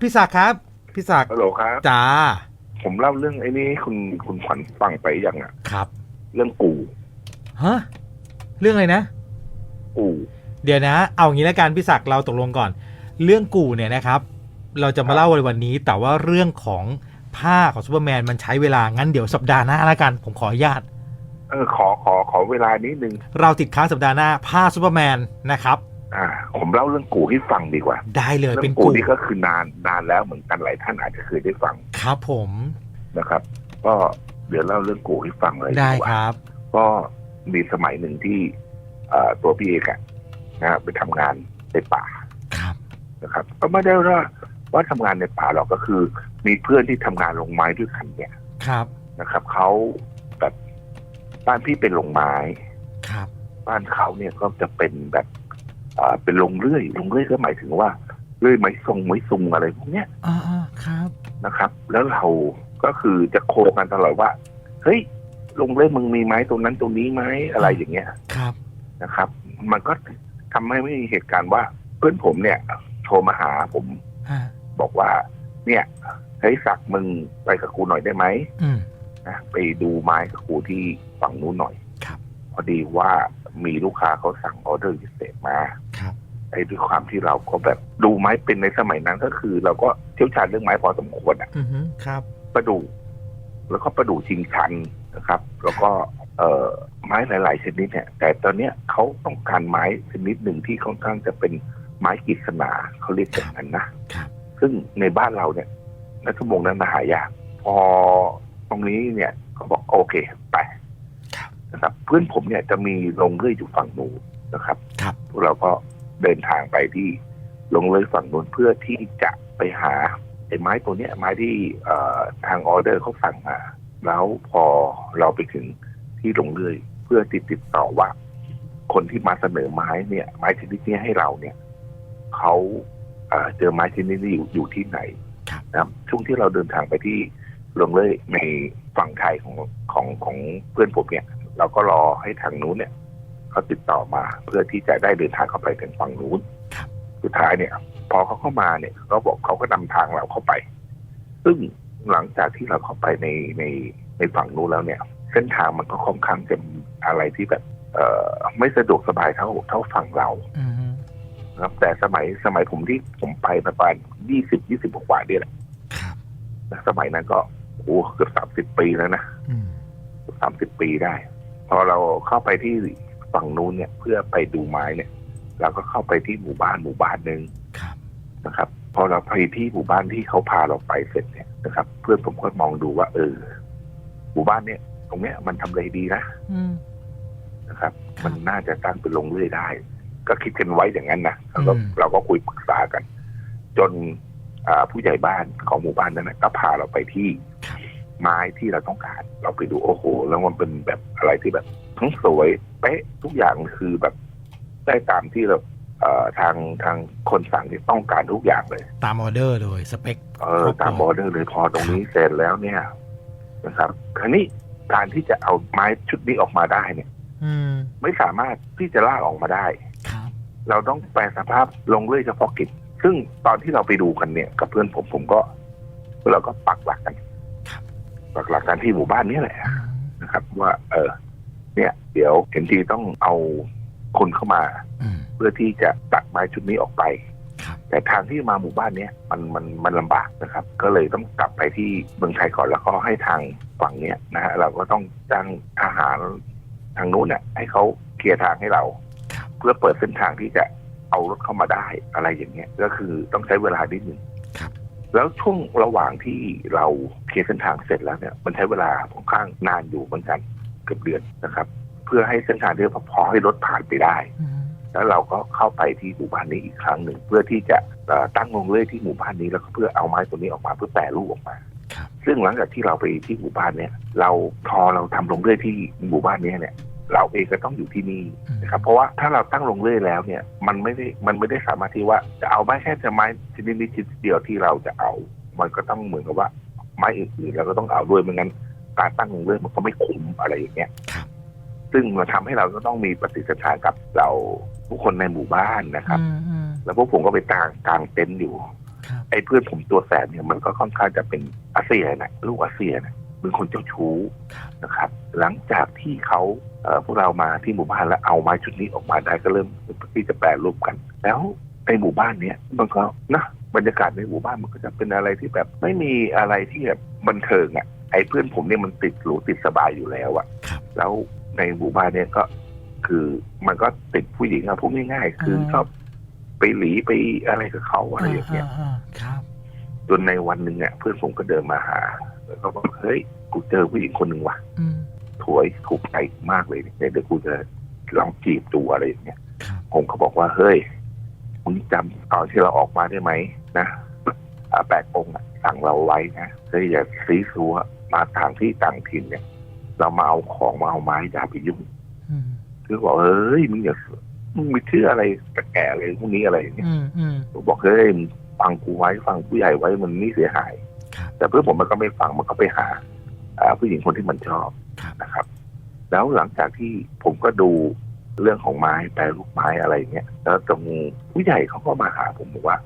พี่ศักดิ์ครับ พี่ศักดิ์ฮัลโหลครับ จ้า ผมเล่าเรื่องไอ้นี้ให้คุณคุณขวัญฟังไปยังอะ ครับ เรื่องกูฮะเรื่องอะไรนะ กูเดี๋ยวนะ เอางี้แล้วกันพี่ศักดิ์เราตกลงก่อน เรื่องกูเนี่ยนะครับ เราจะมาเล่าในวันนี้ แต่ว่าเรื่องของผ้าของซูเปอร์แมนมันใช้เวลางั้นเดี๋ยวสัปดาห์หน้าแล้วกัน ผมขออนุญาต เออขอขอขอเวลานิดนึงเราติดค้างสัปดาห์หน้าผ้าซูเปอร์แมนนะครับ อ่า ผมเล่าเรื่องกูให้ฟังดีกว่า ได้เลยเรื่เป็อนงกูกูนี่ก็คือนานนานแล้วเหมือนกันหลายท่านอาจจะเคยได้ฟัง ครับผมนะครับ ก็เดี๋ยวเล่าเรื่องกูให้ฟังเลยได้กว่าครับ ก็มีสมัยหนึ่งที่เอ่อตัวพี่เอกอะนะฮะไปทำงานในป่าครับนะครับ ก็ไม่ได้ว่าว่าทำงานในป่าหรอกก็คือ มีเพื่อนที่ทำงานลงไม้ด้วยกันเนี่ยครับนะครับเขาแบบบ้านพี่เป็นลงไม้ครับ บ้านเขาเนี่ยก็จะเป็นแบบอ่า เป็นลงเรื่อย ลงเรื่อยก็หมายถึงว่าเรื่อยไม้ทรงไม้ซุงอะไรพวกเนี้ยอ่าๆครับนะครับ แล้วเราก็คือจะโคกันตลอดว่า เฮ้ย ลงเรื่อยมึงมีไม้ตรงนั้นตรงนี้ไหมอะไรอย่างเงี้ยครับนะครับ มันก็ทำให้ไม่มีเหตุการณ์ว่า เพื่อนผมเนี่ย โทรมาหาผมอ่าบอกว่า เนี่ยเฮ้ยสักดิ์มึงไปกับกูหน่อยได้ไหมอืมนะไปดูไม้กับกูที่ฝั่งนู้นหน่อยครับพอดีว่ามีลูกค้าเขาสั่งออเดอร์พิเศษมาครับ ไอ้ด้วยความที่เราก็แบบดูไม้เป็นในสมัยนั้นก็คือ เราก็เชี่ยวชาญเรื่องไม้พอสมควรอะอือฮึครับประดู่แล้วก็ประดู่ชิงชันนะครับ แล้วก็เอ่อไม้หลาย ๆ ชนิดเนี่ย แต่ตอนเนี้ยเขาต้องการไม้ชนิดหนึ่งที่ค่อนข้างจะเป็นไม้กฤษณาเขาเรียกอย่างนั้นนะครับ ซึ่งในบ้านเราเนี่ยในชั่วโมงนั้นมาหายากพอตรงนี้เนี่ยเขาบอกโอเคไปครับ นะครับเพื่อนผมเนี่ยจะมีโรงเลื่อยอยู่ฝั่งนู้นนะครับ ครับพวกเราก็ เดินทางไปที่ลงเลยฝั่งนู้นเพื่อที่จะไปหาไอ้ไม้ตัวเนี้ยไม้ที่เอ่อทางออเดอร์เขาสั่งมา แล้วพอเราไปถึงที่ลงเลยเพื่อติดติดต่อว่า คนที่มาเสนอไม้เนี่ย ไม้ชนิดนี้ให้เราเนี่ยเขาเอ่อเจอไม้ชนิดนี้อยู่อยู่ที่ไหนครับนะครับช่วงที่เราเดินทางไปที่ลงเลยในฝั่งไทยของของของเพื่อนผมเนี่ย เราก็รอให้ทางนู้นเนี่ย เขาติดต่อมาเพื่อที่จะได้เดินทางเข้าไปถึงฝั่งนู้นครับสุดท้ายเนี่ย พอเขาเข้ามาเนี่ยเขาบอกเขาก็นำทางเราเข้าไป ซึ่งหลังจากที่เราเข้าไปในในในฝั่งนู้นแล้วเนี่ย เส้นทางมันก็ค่อนข้างจะมีอะไรที่แบบ เอ่อไม่สะดวกสบายเท่าเท่าฝั่งเราอือฮึนะครับ แต่สมัยสมัยผมที่ผมไปประมาณยี่สิบยี่สิบกว่าเนี่ยแหละครับสมัยนั้นก็โอ้เกือบสามสิบปีแล้วนะอืมสามสิบปีได้ พอเราเข้าไปที่ ฝั่งนู้นเนี่ยเพื่อไปดูไม้เนี่ยเราก็เข้าไปที่หมู่บ้านหมู่บ้านหนึ่งครับนะครับ พอเราไปที่หมู่บ้านที่เขาพาเราไปเสร็จเนี่ยนะครับ เพื่อนผมก็มองดูว่า เออ หมู่บ้านเนี่ยตรงเนี้ยมันทำเลดีนะอืมนะครับครับ มันน่าจะตั้งเป็นโรงเรื่อยได้ ก็คิดกันไว้อย่างนั้นนะเราก็อืมเราก็คุยปรึกษากัน จนอ่าผู้ใหญ่บ้านของหมู่บ้านนั้นนะก็พาเราไปที่ครับไม้ที่เราต้องการ เราไปดูโอ้โห แล้วมันเป็นแบบอะไรที่แบบทั้งสวย เป๊ะทุกอย่างคือแบบได้ตามที่เราเอ่อทางทางคนสั่งที่ต้องการทุกอย่างเลย ตามออเดอร์เลยสเปคเออตามออเดอร์เลยพอตรงนี้เสร็จแล้วเนี่ยนะครับคราวนี้การที่จะเอาไม้ชุดนี้ออกมาได้เนี่ย อืม ไม่สามารถที่จะลากออกมาได้ครับเราต้องแปลสภาพลงเรื่อยเฉพาะกิจ ซึ่งตอนที่เราไปดูกันเนี่ย กับเพื่อนผมผมก็เราก็ปักหลักกันครับปักหลักกันที่หมู่บ้านนี้แหละอืมนะครับ ว่า เออ เนี่ยเดี๋ยวเห็นทีต้องเอาคนเข้ามาอืมเพื่อที่จะตัดไม้ชุดนี้ออกไปครับแต่ทางที่มาหมู่บ้านเนี้ยมันมันมันลำบากนะครับ ก็เลยต้องกลับไปที่เมืองไทยก่อนแล้วก็ให้ทางฝั่งเนี้ยนะฮะเราก็ต้องจ้างทหารทางนู้นเนี่ยให้เขาเคลียร์ทางให้เราครับเพื่อเปิดเส้นทางที่จะเอารถเข้ามาได้อะไรอย่างเงี้ยก็คือต้องใช้เวลานิดนึงครับแล้วช่วงระหว่างที่เราเคลียร์เส้นทางเสร็จแล้วเนี่ย มันใช้เวลาค่อนข้างนานอยู่เหมือนกันเกือบเดือนนะครับ เพื่อให้เส้นทางที่พอให้รถผ่านไปได้อืมแล้วเราก็เข้าไปที่หมู่บ้านนี้อีกครั้งหนึ่ง เพื่อที่จะเอ่อตั้งโรงเรื่อยที่หมู่บ้านนี้แล้วก็เพื่อเอาไม้ตัวนี้ออกมาเพื่อแปรรูปออกมาครับซึ่งหลังจากที่เราไปที่หมู่บ้านเนี่ยเราพอเราทำโรงเรื่อยที่หมู่บ้านเนี้เนี่ยเราเองก็ต้องอยู่ที่นี่อืมนะครับเพราะว่าถ้าเราตั้งโรงเรื่อยแล้วเนี่ยมันไม่ได้มันไม่ได้สามารถที่ว่าจะเอาไม้แค่จะไม้ชนิดนี้ชนิดเดียวที่เราจะเอา มันก็ต้องเหมือนกับว่าไม้อื่นๆเราก็ต้องเอาด้วยไม่งั้น การตั้งโรงเรื่อยมันก็ไม่คุ้มอะไรอย่างเงี้ยครับซึ่งมันทำให้เราก็ต้องมีปฏิสัมพันธ์กับเราผู้คนในหมู่บ้านนะครับอืมอืมแล้วพวกผมก็ไปกางกางเต็นท์อยู่ครับไอ้เพื่อนผมตัวแสบเนี่ยมันก็ค่อนข้างจะเป็นอาเซียนะลูกอาเซียนะเป็นคนเจ้าชู้ครับนะครับ หลังจากที่เขาเอ่อพวกเรามาที่หมู่บ้านแล้วเอาไม้ชุดนี้ออกมาได้ก็เริ่มที่จะแปรรูปกัน แล้วในหมู่บ้านเนี้ยมันก็นะบรรยากาศในหมู่บ้านมันก็จะเป็นอะไรที่แบบไม่มีอะไรที่แบบบันเทิงอะ ไอ้เพื่อนผมเนี่ยมันติดหรูติดสบายอยู่แล้วอะครับแล้วในหมู่บ้านเนี่ยก็คือมันก็ติดผู้หญิงอะพูดง่ายๆคือชอบไปหลีไปอะไรกับเขาอะไรอย่างเงี้ยอ่าครับจนในวันหนึ่งเนี่ยเพื่อนผมก็เดินมาหา แล้วก็บอกเฮ้ยกูเจอผู้หญิงคนหนึ่งว่ะอืมถวยถูกใจมากเลยเนี่ยเดี๋ยวกูจะลองจีบดูอะไรอย่างเงี้ยครับผมก็บอกว่าเฮ้ยมึงจำตอนที่เราออกมาได้ไหมนะอ่าแปดองค์อะสั่งเราไว้นะเฮ้ยอย่าซีซัว มาต่างที่ต่างถิ่นเนี่ย เรามาเอาของมาเอาไม้อย่าไปยุ่งอืมคือบอกเฮ้ยมึงอย่ามึงมีชื่ออะไรแก่ๆอะไรพวกนี้อะไรอย่างเงี้ยอืมอืมผมบอกเฮ้ยมึงฟังกูไว้ฟังผู้ใหญ่ไว้มันไม่เสียหายครับแต่เพื่อนผมมันก็ไม่ฟังมันก็ไปหาอ่าผู้หญิงคนที่มันชอบครับนะครับ แล้วหลังจากที่ผมก็ดูเรื่องของไม้แปรรูปไม้อะไรอย่างเงี้ยแล้วตรงผู้ใหญ่เขาก็มาหาผมบอกว่า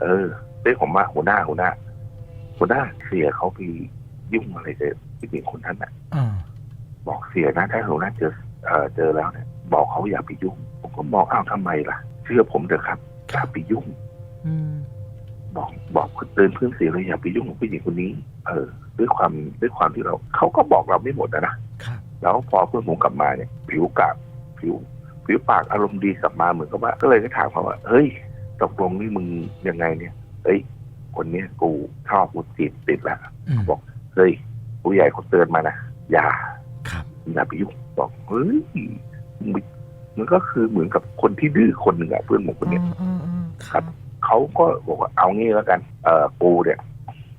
เออเรียกผมว่าหัวหน้าหัวหน้าหัวหน้าเสียเขาไป ยุ่งอะไรกับผู้หญิงคนนั้นน่ะอ่าบอกเสียนะถ้าหัวหน้าเจอเอ่อเจอแล้วเนี่ยบอกเขาอย่าไปยุ่ง ผมก็บอกอ้าวทำไมล่ะ เชื่อผมเถอะครับอย่าไปยุ่งอืมบอกบอกคุณเตือนเพื่อนเสียเลยอย่าไปยุ่งกับผู้หญิงคนนี้ เออ ด้วยความด้วยความที่เราเขาก็บอกเราไม่หมดนะนะครับแล้วพอเพื่อนผมกลับมาเนี่ย ผิวกาบผิวผิวปากอารมณ์ดีกลับมาเหมือนกับว่า ก็เลยก็ถามเขาว่าเฮ้ยตกลงนี่มึงยังไงเนี่ย เฮ้ย คนเนี้ยกูชอบกูจีบติดแล้วอืมบอก เฮ้ยผู้ใหญ่เขาเตือนมานะอย่าครับอย่าไปยุ่งบอกเฮ้ยมึงมันก็คือเหมือนกับคนที่ดื้อคนหนึ่งอะเพื่อนผมคนเนี้ยอืมอืมอืมครับเขาก็บอกว่าเอางี้แล้วกัน เอ่อกูเนี่ย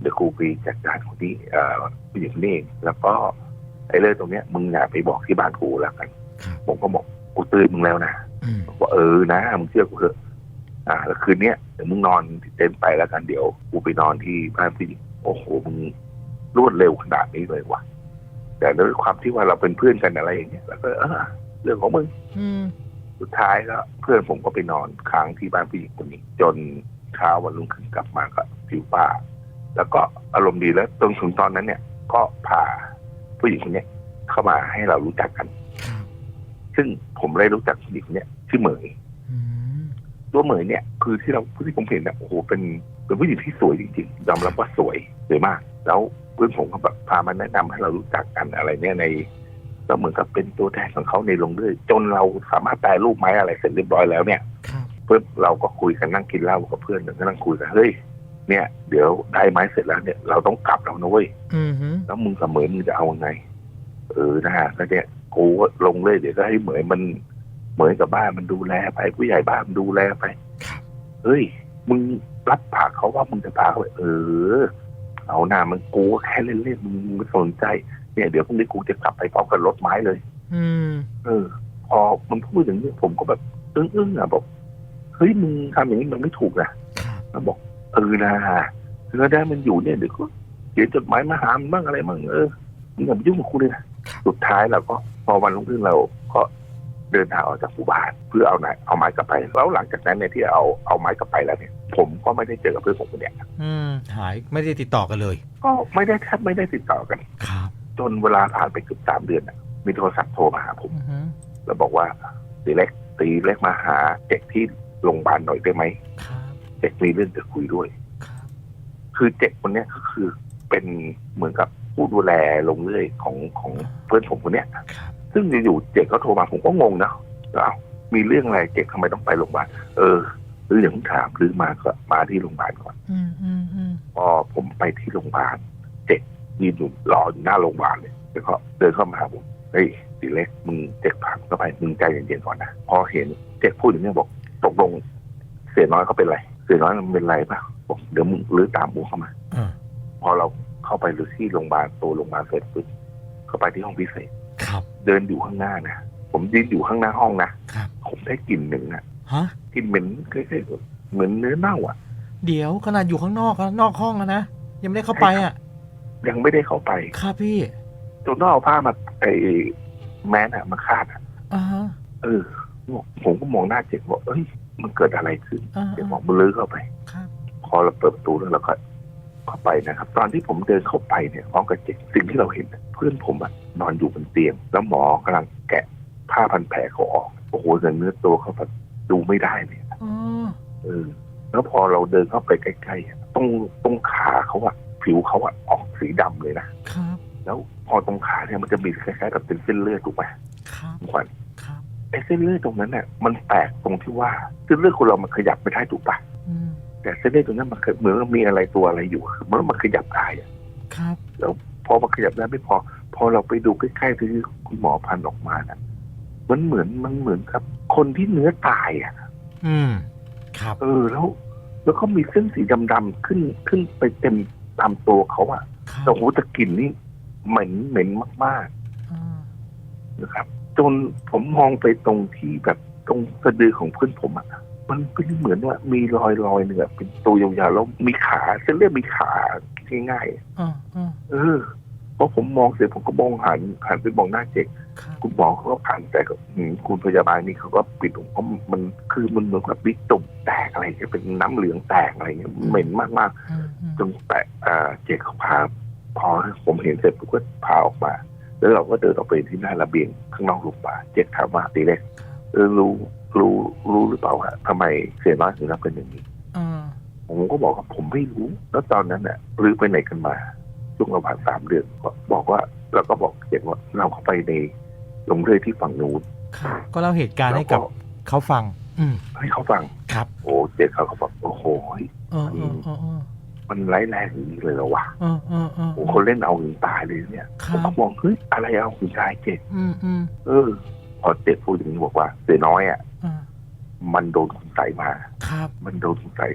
เดี๋ยวกูไปจัดการคนนี้เอ่อผู้หญิงคนนี้เองแล้วก็ไอ้เรื่องตรงเนี้ยมึงอย่าไปบอกที่บ้านกูแล้วกันครับผมก็บอกกูเตือนมึงแล้วนะอืมบอกว่าเออนะมึงเชื่อกูเถอะอ่าแล้วคืนเนี้ยเดี๋ยวมึงนอนที่เต็นท์ไปแล้วกันเดี๋ยวกูไปนอนที่บ้านผู้หญิงโอ้โหมึง รวดเร็วขนาดนี้เลยว่ะแต่ด้วยความที่ว่าเราเป็นเพื่อนกันอะไรอย่างเงี้ยแล้วก็เออเรื่องของมึงอืมสุดท้ายก็เพื่อนผมก็ไปนอนค้างที่บ้านผู้หญิงคนนี้ จนเช้าวันรุ่งขึ้นกลับมาก็ผิวป้า แล้วก็อารมณ์ดีแล้วจนถึงตอนนั้นเนี่ย ก็พาผู้หญิงคนเนี้ยเข้ามาให้เรารู้จักกันครับซึ่งผมได้รู้จักผู้หญิงคนเนี้ยชื่อเหมยอืมตัวเหมยเนี่ย คือที่เราที่ผมเห็นเนี่ยโอ้โหเป็นเป็นผู้หญิงที่สวยจริงๆยอมรับว่าสวยสวยมาก แล้ว เพื่อนผมก็แบบพามาแนะนำให้เรารู้จักกันอะไรเนี่ยในก็เหมือนกับเป็นตัวแทนของเขาในโรงเรื่อยจนเราสามารถแปลรูปไม้อะไรเสร็จเรียบร้อยแล้วเนี่ยครับเพื่อนเราก็คุยกันนั่งกินเหล้ากับเพื่อนก็นั่งคุยกันเฮ้ยเนี่ย เดี๋ยวได้ไม้เสร็จแล้วเนี่ย เราต้องกลับแล้วนะเว้ยอืมฮึแล้วมึงกับเหมยมึงจะเอาไง เออนะฮะก็เนี่ยกูก็ลงเลยเดี๋ยวก็ให้เหมยมันเหมยกับบ้านมันดูแลไปผู้ใหญ่บ้านมันดูแลไปครับเฮ้ยมึงรับปากเขาว่ามึงจะพาเขาไปเออ เอาหน้ามันกูก็แค่เล่นๆมึงไม่สนใจ เนี่ย เดี๋ยวพรุ่งนี้กูจะกลับไปพร้อมกับรถไม้เลย อืม เออ พอมันพูดอย่างนี้ผมก็แบบอึ้งๆอะบอกเฮ้ยมึงทำอย่างนี้มันไม่ถูกนะครับแล้วบอกเออนะคือได้มันอยู่เนี่ยเดี๋ยวก็เขียนจดหมายมาหามันบ้างอะไรบ้างเออมึงอย่าไปยุ่งกับกูเลยนะสุดท้ายเราก็พอวันรุ่งขึ้นเราก็ เดินทางออกจากหมู่บ้านเพื่อเอาไหนเอาไม้กลับไป แล้วหลังจากนั้นเนี่ยที่เอาเอาไม้กลับไปแล้วเนี่ย ผมก็ไม่ได้เจอกับเพื่อนผมคนเนี้ยอืมหายไม่ได้ติดต่อกันเลย ก็ไม่ได้แทบไม่ได้ติดต่อกัน ครับ จนเวลาผ่านไปเกือบสามเดือนน่ะมีโทรศัพท์โทรมาหาผม อือฮึแล้วบอกว่าตีเล็กตีเล็กมาหาเด็กที่โรงพยาบาลหน่อยได้ไหมครับเด็กมีเรื่องจะคุยด้วย ครับ คือเจ็กคนเนี้ยก็คือเป็นเหมือนกับผู้ดูแลลงเรื่อยของของเพื่อนผมคนเนี้ย ครับ ซึ่งอยู่ๆเจ็กเขาโทรมาผมก็งงนะแล้วเอ้ามีเรื่องอะไรเจ็กทำไมต้องไปโรงพยาบาลเออหรืออย่างที่ถามหรือมาก็มาที่โรงพยาบาลก่อนอืมอืมอืมพอผมไปที่โรงพยาบาลเจ็กยืนอยู่รออยู่หน้าโรงพยาบาลเลยแล้วก็เดินเข้ามาหาผมเฮ้ยตีเล็กมึงเจ็กผ่านเข้าไปมึงใจเย็นๆก่อนนะพอเห็นเจ็กพูดอย่างนี้บอกตกลงเสียน้อยเขาเป็นไรเสียน้อยมันเป็นไรป่ะบอกเดี๋ยวมึงหรือตามกูเข้ามาอ่าพอเราเข้าไปหรือที่โรงพยาบาลตัวโรงพยาบาลเสร็จปุ๊บเข้าไปที่ห้องพิเศษ ครับ เดินอยู่ข้างหน้านะผมยืนอยู่ข้างหน้าห้องนะครับ ผมได้กลิ่นหนึ่งนะฮะ กลิ่นเหม็นคล้ายๆเหมือนเนื้อเน่าอะ เดี๋ยวขนาดอยู่ข้างนอกอะนอกห้องอะนะยังไม่ได้เข้าไปอะ ยังไม่ได้เข้าไปครับพี่จนต้องเอาผ้ามาไอ้แมสอะมาคาดอะอ่าฮะเออผมก็มองหน้าเจ็กบอกเอ้ยมันเกิดอะไรขึ้นอ่าเจ็กบอกมันลื้อเข้าไป ครับพพอเราเปิดประตูแล้วเราก็ เข้าไปนะครับ ตอนที่ผมเดินเข้าไปเนี่ยพร้อมกับเจ็กสิ่งที่เราเห็นน่ะเพื่อนผมอะนอนอยู่บนเตียง แล้วหมอกำลังแกะผ้าพันแผลเขาออกโอ้โหแต่เนื้อตัวเขาแบบดูไม่ได้เลยอ๋อเออแล้วพอเราเดินเข้าไปใกล้ๆอะตรงตรงขาเขาอะผิวเขาอะออกสีดำเลยนะครับแล้วพอตรงขาเนี่ยมันจะมีคล้ายๆกับเป็นเส้นเลือดถูกไหมครับคุณขวัญครับไอ้เส้นเลือดตรงนั้นเนี่ยมันแปลกตรงที่ว่าเส้นเลือดคนเรามันขยับไม่ได้ถูกปะอืม แต่เส้นเลือดตรงนั้นมันเหมือนมันมีอะไรตัวอะไรอยู่คือมันมันขยับได้อะครับพอมันขยับได้ไม่พอ พอเราไปดูใกล้ๆที่คุณหมอพันออกมาน่ะ มันเหมือนมันเหมือนกับ คนที่เนื้อตายอะ อืม ครับ เออแล้ว แล้วก็มีเส้นสีดำๆขึ้นขึ้นไปเต็มตามตัวเขาอะครับแต่โหแตะกลิ่นนี่เหม็นเหม็นมากอ่าๆนะครับ จนผมมองไปตรงที่แบบตรงสะดือของเพื่อนผมอะ มันเป็นเหมือนว่ามีรอยรอยๆเนื้อะเป็นตัวยาวๆแล้วมีขาเส้นเลือดมีขาง่ายๆอ่าอ่าเออพอผมมองเสร็จผมก็มองหันหันไปมองหน้าเจ๊กครับคุณหมอเขาก็ผ่านแต่ก็อืมคุณพยาบาลนี่เขาก็ปิดผมเพราะมันคือมันเหมือนกับบิ๊กตุ่มแตกอะไรเงี้ยเป็นน้ำเหลืองแตกอะไรเงี้ยเหม็นมากอืมอืมๆจนแตกอ่าเจ๊กเขาพาพอผมเห็นเสร็จผมก็พาออกมา แล้วเราก็เดินออกไปที่หน้าระเบียงข้างนอกโรงพยาบาลเจ๊กถามว่าตีเล็กเออ รู้รู้รู้หรือเปล่าฮะทำไมเสียน้อยถึงทำเป็นอย่างนี้อ่าผมก็บอกว่าผมไม่รู้ แล้วตอนนั้นน่ะรื้อไปไหนกันมาช่วงระหว่างสามเดือนก็บอกว่าแล้วก็บอกเจ็ดว่าเราเข้าไปในโรงเรือยที่ฝั่งนู้นครับก็เล่าเหตุการณ์แล้วให้ก็กับเขาฟัง อืมให้เขาฟังครับ โอ้เจ็ดเขาก็บอกโอ้โหเออเออเออเออมันไร้แรงอย่างนี้เลยเหรอวะเออเออเออโอ้คนเล่นเอาถึงตายเลยเนี่ยคผรัมบก็มองเฮ้ยอะไรเอาถึงตายเจ็ดอืมอืมเออพ อเจ็ดพูดอย่างนี้บอกว่าเสือน้อยอะอ่ามันโดนคุณใส่มา ครับ มันโดนคุณใส่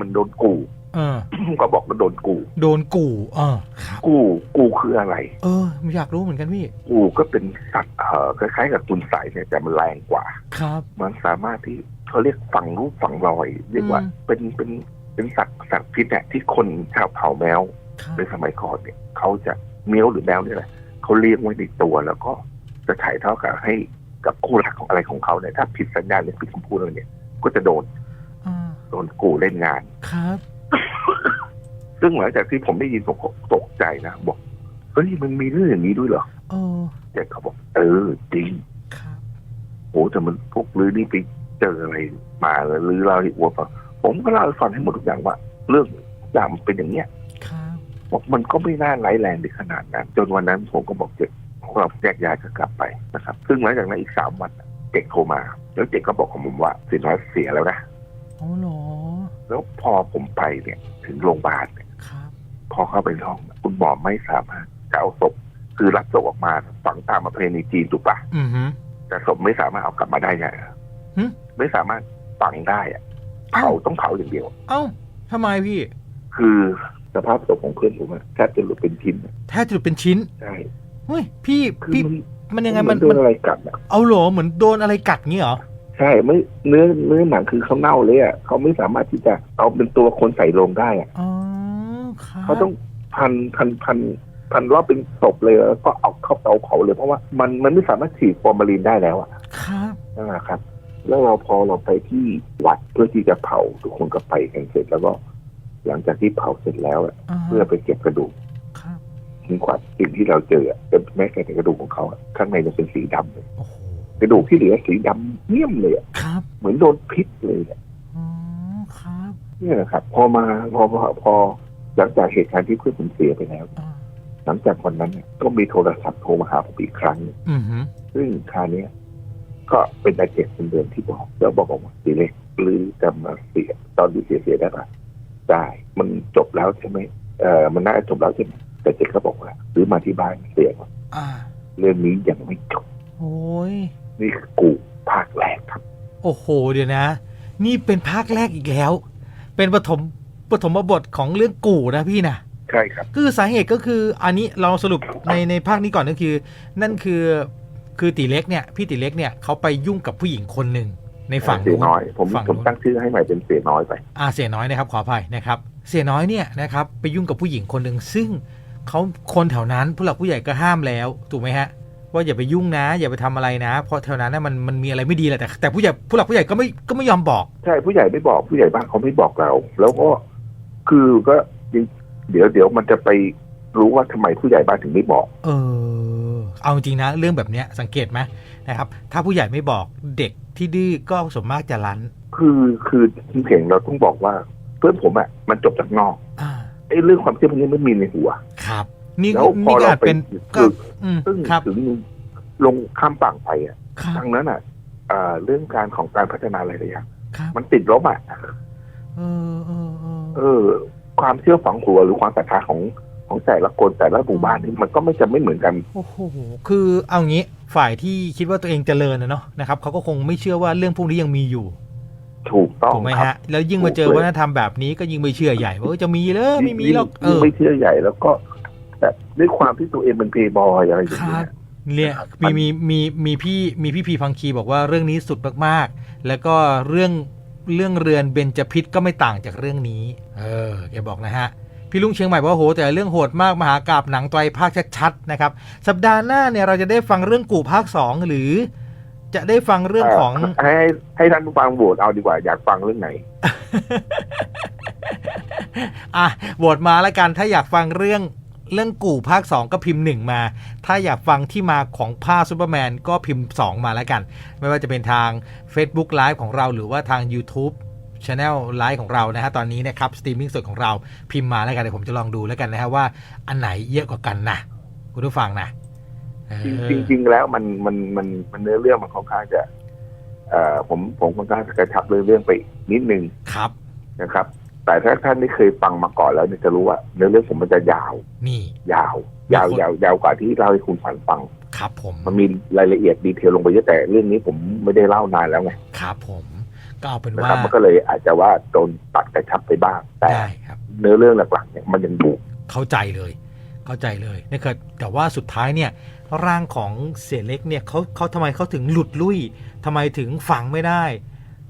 มันโดนกู่เออก็บอกว่าโดนกู่โดนกู่เออครับกู่กู่คืออะไร เอออยากรู้เหมือนกันพี่ กูก็เป็นสัตว์เอ่อคล้ายๆกับตุนใสเนี่ยแต่มันแรงกว่า ครับ มันสามารถที่เขาเรียกฝังรูปฝังรอย เรียกว่าอืมเป็นเป็นเป็นสัตว์สัตว์พิษเนี่ยที่คนชาวเผ่าแมวครับในสมัยก่อนเนี่ยเขาจะเมียวหรือแมวเนี่ยแหละเขาเลี้ยงไว้ในตัวแล้วก็จะถ่ายเท่ากับให้ กับคู่รักของอะไรของเขาเนี่ยถ้าผิดสัญญาณหรือผิดคำพูดอะไรเนี่ย ก็จะโดนอ่าโดนกูเล่นงานครับ ซึ่งหลังจากที่ผมได้ยินผมก็ตกใจนะบอกเฮ้ยมันมีเรื่องอย่างนี้ด้วยเหรอเออเด็กเขาบอก เออจริงครับโอ้แต่มันพวกลือนี่ไปเจออะไรมาเลยลือเล่าให้อัวฟังผมก็เล่าให้ฟังให้หมดทุกอย่างว่า เรื่องทุกอย่างมันเป็นอย่างเนี้ยครับบอกมันก็ไม่น่าร้ายแรงถึงขนาดนั้นจนวันนั้นผมก็บอกเจ็กพ วกเราแยกย้ายกันกลับไปนะครับ ซึ่งหลังจากนั้นอีกสามวันเจ็กโทรมา แล้วเจ็กก็บอกกับผมว่าสินน้อยเสียแล้วนะโอ้เหรอแล้วพอผมไปเนี่ยถึงโรงพยาบาลเนี่ยครับพอเข้าไปในห้องคุณหมอไม่สามารถจะเอาศพคือรับศพออกมาฝังตามประเพณีจีนถูกปะอือฮึแต่ศพไม่สามารถเอากลับมาได้ไงหึไม่สามารถฝังได้อะเผาต้องเผาอย่างเดียว เอ้าทำไมพี่ คือสภาพศพของเพื่อนผมอะแทบจะหลุดเป็นชิ้นอะแทบจะเป็นชิ้นใช่ เฮ้ยพี่คือพี่มันมันยังไงเหมัมันนโดมันนอะไรกัดอะเอาเหรอเหมือนโดนอะไรกัดงี้เหรอใช่ไม่เนื้อเนื้อหนังคือเขาเน่าเลยอะเขาไม่สามารถที่จะเอาเป็นตัวคนใส่ลงได้อะอ๋อครับเขาต้องพันพันพันพันรอบเป็นศพเลยแล้วก็เอาเข้าเตาเผาเลยเพราะว่ามันมันไม่สามารถฉีดฟอร์มาลีนได้แล้วอะครับ นั่นแหละครับ แล้วเราพอเราไปที่วัดเพื่อที่จะเผาทุกคนก็ไปกันเสร็จแล้วก็ หลังจากที่เผาเสร็จแล้วอะอ่าเพื่อไปเก็บกระดูกครับคุณขวัญ สิ่งที่เราเจออะเป็นแม้แต่กระดูกของเขาอะข้างในมันเป็นสีดำเลยโอ้โหกระดูกที่เหลือสีดำเยี่ยมเลยอะครับ เหมือนโดนพิษเลยอะอ๋อครับเนี่ยนะครับ พอมาพอพอพอหลังจากเหตุการณ์ที่เพื่อนผมเสียไปแล้วอ่าหลังจากวันนั้นเนี่ยก็มีโทรศัพท์โทรมาหาผมอีกครั้งหนึ่งอือฮึซึ่งคราวเนี้ยก็เป็นอาเจกเป็นเดิมที่บอกแล้วบอกว่าสีเล็กหรือจะมาเสียตอนที่เสียเสียได้ปะได้ มันจบแล้วใช่ไหมเออมันน่าจะจบแล้วใช่ไหม แต่เจกก็บอกว่าหรือมาที่บ้านเสียก่อนอ่าเรื่องนี้ยังไม่จบโอ้ยนี่คือกูภาคแรกครับ โอ้โห เดี๋ยวนะ นี่เป็นภาคแรกอีกแล้ว เป็นปฐมปฐมบทของเรื่องกู่นะพี่นะใช่ครับ คือสาเหตุก็คืออันนี้เราสรุปในในภาคนี้ก่อนก็คือ นั่นคือคือตีเล็กเนี่ยพี่ตีเล็กเนี่ยเขาไปยุ่งกับผู้หญิงคนหนึ่งในฝั่งเสียนู้นน้อย ผมฝั่งผมนู้นตั้งชื่อให้ใหม่เป็นเสียน้อยไปอาเสียน้อยนะครับขออภัยนะครับ เสียน้อยเนี่ยนะครับไปยุ่งกับผู้หญิงคนหนึ่งซึ่ง เขาคนแถวนั้นผู้หลักผู้ใหญ่ก็ห้ามแล้วถูกไหมฮะ ว่าอย่าไปยุ่งนะ อย่าไปทำอะไรนะ เพราะแถวนั้นน่ะมันมันมีอะไรไม่ดีแหละแต่แต่ผู้ใหญ่ผู้หลักผู้ใหญ่ก็ไม่ก็ไม่ยอมบอกใช่ผู้ใหญ่ไม่บอกผู้ใหญ่บ้านเขาไม่บอกเรา แล้วก็คือก็เดี๋ยวเดี๋ยวมันจะไปรู้ว่าทำไมผู้ใหญ่บ้านถึงไม่บอก เออ เอาจริงนะ เรื่องแบบเนี้ยสังเกตไหมนะครับ ถ้าผู้ใหญ่ไม่บอกเด็กที่ดื้อก็ส่วนมากจะรั้น คือคือที่เพ่งเราต้องบอกว่า เพื่อนผมอะมันจบจากนอกอ่าไอ้เรื่องความเชื่อพวกนี้ไม่มีในหัว ครับ นี่แล้วพนี่อก็เราอาจไปเป็นก็ฝึกอืมซึ่งครับ ถึงลงข้ามฝั่งไปอะครับดังนั้นอะอ่าเรื่องการของการพัฒนาอะไรหลายอย่างครับมันติดลบอะ เออเออเออ เออ ความเชื่อฝังหัวหรือความศรัทธาของของแต่ละคนแต่ละหมู่บ้านนี่มันก็ไม่จะไม่เหมือนกัน โอ้โห คือเอางี้ฝ่ายที่คิดว่าตัวเองเจริญนะเนาะนะครับเขาก็คงไม่เชื่อว่าเรื่องพวกนี้ยังมีอยู่ถูกต้องถูกไหมครัฮะบแล้วยิ่งมาเจอถูกเลย วัฒนธรรมแบบนี้ก็ยิ่งไม่เชื่อใหญ่ว่าเออจะมีเลยไม่มีหรอกเอยิ่งอไม่เชื่อใหญ่แล้วก็ แบบด้วยความที่ตัวเองเป็นเพย์บอยอะไรอย่างครัเงี้บยเนี่ยครับมีมันมีมีมีพี่มีพี่พีพังคีบอกว่าเรื่องนี้สุดมากๆ แล้วก็เรื่องเรื่องเรือนเบญจพิษก็ไม่ต่างจากเรื่องนี้ เออแกบอกนะฮะ พี่ลุงเชียงใหม่บอกว่าโห แต่เรื่องโหดมากมหากราบหนังไตรภาคชัดๆนะครับ สัปดาห์หน้าเนี่ยเราจะได้ฟังเรื่องกู่ภาคสองหรือ จะได้ฟังเรื่องของให้ให้ให้ท่านผู้ฟังโหวตเอาดีกว่าอยากฟังเรื่องไหนอะโหวตมาแล้วกันถ้าอยากฟังเรื่อง เรื่องกู่ภาค 2 ก็พิมพ์ 1 มา ถ้าอยากฟังที่มาของผ้าซูเปอร์แมนก็พิมพ์ 2 มาแล้วกัน ไม่ว่าจะเป็นทาง Facebook Live ของเราหรือว่าทาง YouTube Channel ไลฟ์ของเรานะฮะตอนนี้นะครับสตรีมมิ่งสดของเราพิมพ์มาแล้วกันเดี๋ยวผมจะลองดูแล้วกันนะฮะว่าอันไหนเยอะกว่ากันนะคุณผู้ฟังนะเออจริงจริงๆแล้วมันมันมันมันเนื้อเรื่องมันค่อนข้างจะเอ่อผมผมค่อนข้างจะกระชับเรื่องเรื่องไปนิดนึงครับนะครับ แต่ถ้าท่านไม่เคยฟังมาก่อนแล้วเนี่ยจะรู้ว่าเนื้อเรื่องผมมันจะยาว นี่ ยาว ยาว ยาว ยาวกว่าที่เล่าให้คุณฝันฟัง ครับ ผม มันมีรายละเอียดดีเทลลงไปเยอะแต่เรื่องนี้ผมไม่ได้เล่านานแล้วไง ครับ ผม ก็เอาเป็นนะว่าครับมันก็เลยอาจจะว่าโดนตัดกระชับไปบ้าง แต่ได้ครับเนื้อเรื่องหลักๆเนี่ยมันยังอยู่เข้าใจเลย เข้าใจเลยนะครับแต่ว่าสุดท้ายเนี่ยร่างของเสียเล็กเนี่ยเขาเขาทำไมเขาถึงหลุดลุ่ยทำไมถึงฝังไม่ได้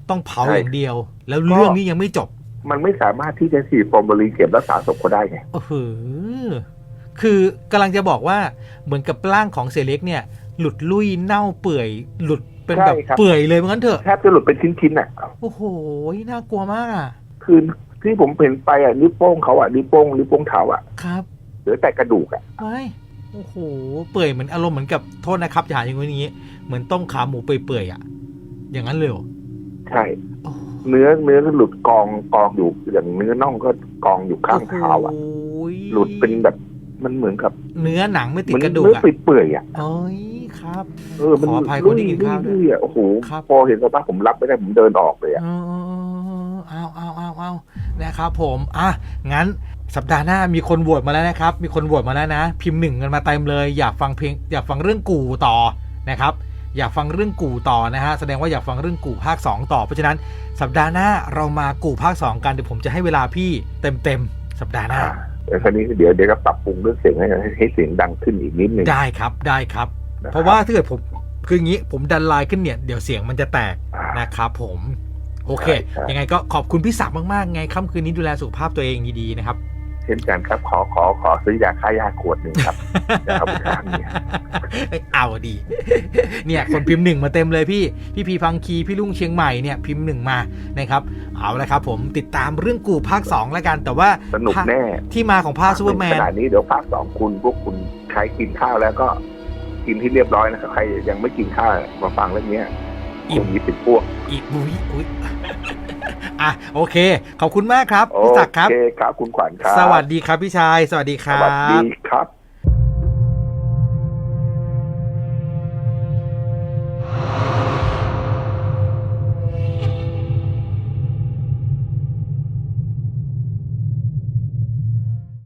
ต้องเผาใช่อย่างเดียว แล้วเรื่องนี้ยังไม่จบ มันไม่สามารถที่จะฉีดฟอร์มาลีนเข็มรักษาศพเขาได้ไงโอ้โหคือกำลังจะบอกว่าเหมือนกับร่างของเสียเล็กเนี่ย หลุดลุ่ยเน่าเปื่อย หลุดเป็นแบบใช่ครับเปื่อยเลยเหมือนกันเถอะแทบจะหลุดเป็นชิ้นๆน่ะโอ้โหน่ากลัวมากอะคือที่ผมเห็นไปอะนิ้วโป้งเขาอะนิ้วโป้งนิ้วโป้งเท้าอะครับเหลือแต่กระดูกอะไม่โอ้โห เปื่อยเหมือนอารมณ์เหมือนกับโทษนะครับอย่าอย่างนี้ เหมือนต้มขาหมูเปื่อยๆอะอย่างนั้นเลยเหรอใช่ โอ้ เนื้อเนื้อก็หลุดกองกองอยู่อย่างเนื้อน่องก็กองอยู่ข้างเท้าอะโอ้ยหลุดเป็นแบบมันเหมือนกับ เนื้อหนังไม่ติดมันกระดูกเนื้ออะเปื่อยๆอะเอ้ยครับ เออมันขออภัยคนที่กินข้าวด้วยลุๆอะโอ้โหครับพอเห็นสภาพผมรับไม่ได้ผมเดินออกเลยอะเออเอาเอาเอาเอานะครับผมอะงั้นสัปดาห์หน้ามีคนโหวตมาแล้วนะครับ มีคนโหวตมาแล้วนะ พิมพ์หนึ่งกันมาเต็มเลย อยากฟังเพลงอยากฟังเรื่องกู่ต่อนะครับ อยากฟังเรื่องกู่ต่อนะฮะแสดงว่าอยากฟังเรื่องกู่ภาค 2 ต่อ เพราะฉะนั้นสัปดาห์หน้าเรามากู่ภาค 2 กันเดี๋ยวผมจะให้เวลาพี่เต็มเต็มๆสัปดาห์หน้าอ่าแต่คราวนี้เดี๋ยวเดี๋ยวก็ปรับปรุงเรื่องเสียงให้ให้เสียงดังขึ้นอีกนิดหนึ่งได้ครับได้ครับนคบเพราะว่าถ้าเกิดผมคืออย่างนี้ผมดันไลน์ขึ้นเนี่ยเดี๋ยวเสียงมันจะแตกอ่านะครับผมโอเคใช่ใช่ยังไงก็ขอบคุณพี่ศักดิ์มากๆไงค่ำคืนนี้ดูแลสุขภาพตัวเองดีๆนะครับ เช่นกันครับ ขอขอขอซื้อยาฆ่ายาขวดหนึ่งครับจะเอาไปทานเนี่ยเอาดี เนี่ยคนพิมพ์หนึ่งมาเต็มเลยพี่ พี่พีพังคีพี่ลุงเชียงใหม่เนี่ยพิมพ์หนึ่งมานะครับ เอาละครับผมติดตามเรื่องกูภาค2แล้วกัน แต่ว่าสนุกแน่ที่มาของภาคซูเปอร์แมขนนาดนี้เดี๋ยวภาคสองคุณพวกคุณใครกินข้าวแล้วก็กินที่เรียบร้อยนะครับใครยังไม่กินข้าวมาฟังเรื่องเนี้ยอิ่มคุณมีสิบพวกอีกอุ้ยอุ้ย อะโอเค ขอบคุณมากครับโอพี่ศักดิ์ครับเคครับคุณขวัญครับ สวัสดีครับพี่ชาย สวัสดีคสรัวัสดีบครับ